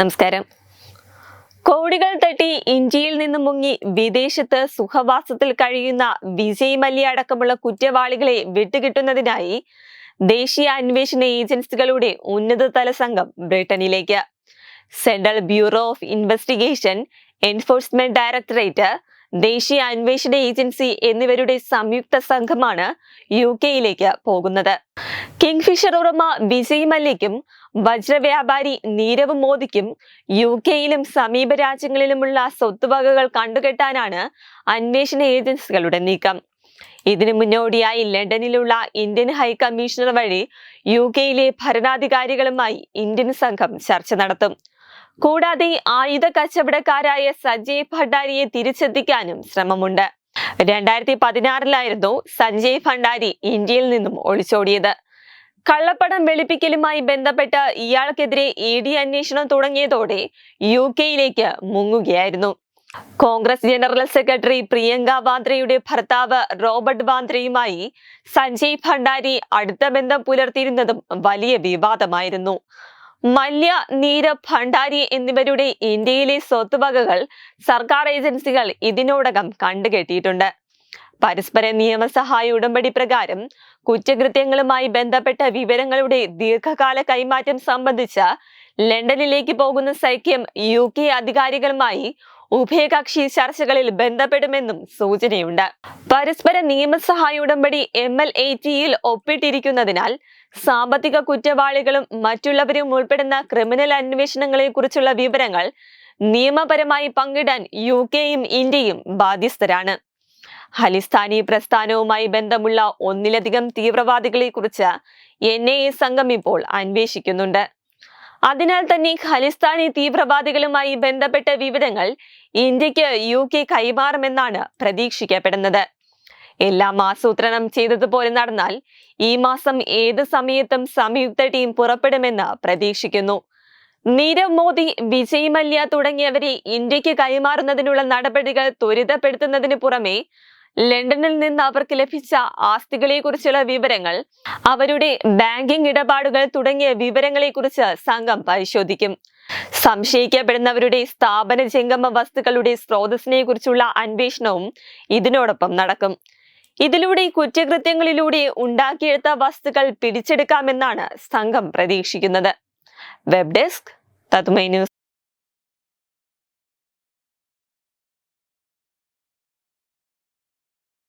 നമസ്കാരം. കോടികൾ തട്ടി ഇന്ത്യയിൽ നിന്ന് മുങ്ങി വിദേശത്ത് സുഖവാസത്തിൽ കഴിയുന്ന വിജയ് മല്യ അടക്കമുള്ള കുറ്റവാളികളെ വിട്ടുകിട്ടുന്നതിനായി ദേശീയ അന്വേഷണ ഏജൻസികളുടെ ഉന്നതതല സംഘം ബ്രിട്ടനിലേക്ക്. Central bureau of investigation enforcement directorate ദേശീയ അന്വേഷണ ഏജൻസി എന്നിവരുടെ സംയുക്ത സംഘമാണ് യു കെയിലേക്ക് പോകുന്നത്. കിങ്ഫിഷർ ഉടമ വിജയ് മല്യയ്ക്കും വജ്രവ്യാപാരി നീരവ് മോദിക്കും യു കെയിലും സമീപ രാജ്യങ്ങളിലുമുള്ള സ്വത്തുവകകൾ കണ്ടുകെട്ടാനാണ് അന്വേഷണ ഏജൻസികളുടെ നീക്കം. ഇതിനു മുന്നോടിയായി ലണ്ടനിലുള്ള ഇന്ത്യൻ ഹൈക്കമ്മീഷണർ വഴി യു കെയിലെ ഭരണാധികാരികളുമായി ഇന്ത്യൻ സംഘം ചർച്ച നടത്തും. കൂടാതെ ആയുധ കച്ചവടക്കാരായ സജയ് ഭണ്ഡാരിയെ തിരിച്ചെത്തിക്കാനും ശ്രമമുണ്ട്. രണ്ടായിരത്തി പതിനാറിലായിരുന്നു സഞ്ജയ് ഭണ്ഡാരി ഇന്ത്യയിൽ നിന്നും ഒളിച്ചോടിയത്. കള്ളപ്പണം വെളുപ്പിക്കലുമായി ബന്ധപ്പെട്ട് ഇയാൾക്കെതിരെ ഇ ഡി അന്വേഷണം തുടങ്ങിയതോടെ യു കെയിലേക്ക് മുങ്ങുകയായിരുന്നു. കോൺഗ്രസ് ജനറൽ സെക്രട്ടറി പ്രിയങ്ക വാദ്രയുടെ ഭർത്താവ് റോബർട്ട് വാദ്രയുമായി സഞ്ജയ് ഭണ്ഡാരി അടുത്ത ബന്ധം പുലർത്തിയിരുന്നതും വലിയ വിവാദമായിരുന്നു. മല്യ നീരവ് ഭണ്ഡാരി എന്നിവരുടെ ഇന്ത്യയിലെ സ്വത്തുവകകൾ സർക്കാർ ഏജൻസികൾ ഇതിനോടകം കണ്ടുകെട്ടിയിട്ടുണ്ട്. പരസ്പര നിയമസഹായ ഉടമ്പടി പ്രകാരം കുറ്റകൃത്യങ്ങളുമായി ബന്ധപ്പെട്ട വിവരങ്ങളുടെ ദീർഘകാല കൈമാറ്റം സംബന്ധിച്ച ലണ്ടനിലേക്ക് പോകുന്ന സൈക്യം യു കെ അധികാരികളുമായി ഉഭയകക്ഷി ചർച്ചകളിൽ ബന്ധപ്പെടുമെന്നും സൂചനയുണ്ട്. പരസ്പര നിയമസഹായ ഉടമ്പടി എം എൽ എ ടിയിൽ ഒപ്പിട്ടിരിക്കുന്നതിനാൽ സാമ്പത്തിക കുറ്റവാളികളും മറ്റുള്ളവരും ഉൾപ്പെടുന്ന ക്രിമിനൽ അന്വേഷണങ്ങളെ കുറിച്ചുള്ള വിവരങ്ങൾ നിയമപരമായി പങ്കിടാൻ യു കെയും ഇന്ത്യയും ബാധ്യസ്ഥരാണ്. ഖലിസ്ഥാനി പ്രസ്ഥാനവുമായി ബന്ധമുള്ള ഒന്നിലധികം തീവ്രവാദികളെ കുറിച്ച് എൻ ഐ എ സംഘം ഇപ്പോൾ അന്വേഷിക്കുന്നുണ്ട്. അതിനാൽ തന്നെ ഖലിസ്ഥാനി തീവ്രവാദികളുമായി ബന്ധപ്പെട്ട വിവരങ്ങൾ ഇന്ത്യയ്ക്ക് യു കെ കൈമാറുമെന്നാണ് പ്രതീക്ഷിക്കപ്പെടുന്നത്. എല്ലാം ആസൂത്രണം ചെയ്തതുപോലെ നടന്നാൽ ഈ മാസം ഏത് സമയത്തും സംയുക്ത ടീം പുറപ്പെടുമെന്ന് പ്രതീക്ഷിക്കുന്നു. നീരവ് മോദി വിജയ് മല്യ തുടങ്ങിയവരെ ഇന്ത്യയ്ക്ക് കൈമാറുന്നതിനുള്ള നടപടികൾ ത്വരിതപ്പെടുത്തുന്നതിന് പുറമെ ലണ്ടനിൽ നിന്ന് അവർക്ക് ലഭിച്ച ആസ്തികളെ കുറിച്ചുള്ള വിവരങ്ങൾ അവരുടെ ബാങ്കിംഗ് ഇടപാടുകൾ തുടങ്ങിയ വിവരങ്ങളെ കുറിച്ച് സംഘം പരിശോധിക്കും. സംശയിക്കപ്പെടുന്നവരുടെ സ്ഥാപന ജംഗമ വസ്തുക്കളുടെ സ്രോതസ്സിനെ കുറിച്ചുള്ള അന്വേഷണവും ഇതിനോടൊപ്പം നടക്കും. ഇതിലൂടെ കുറ്റകൃത്യങ്ങളിലൂടെ ഉണ്ടാക്കിയെടുത്ത വസ്തുക്കൾ പിടിച്ചെടുക്കാമെന്നാണ് സംഘം പ്രതീക്ഷിക്കുന്നത്. വെബ് ഡെസ്ക് തത്തുമൈ ന്യൂസ്.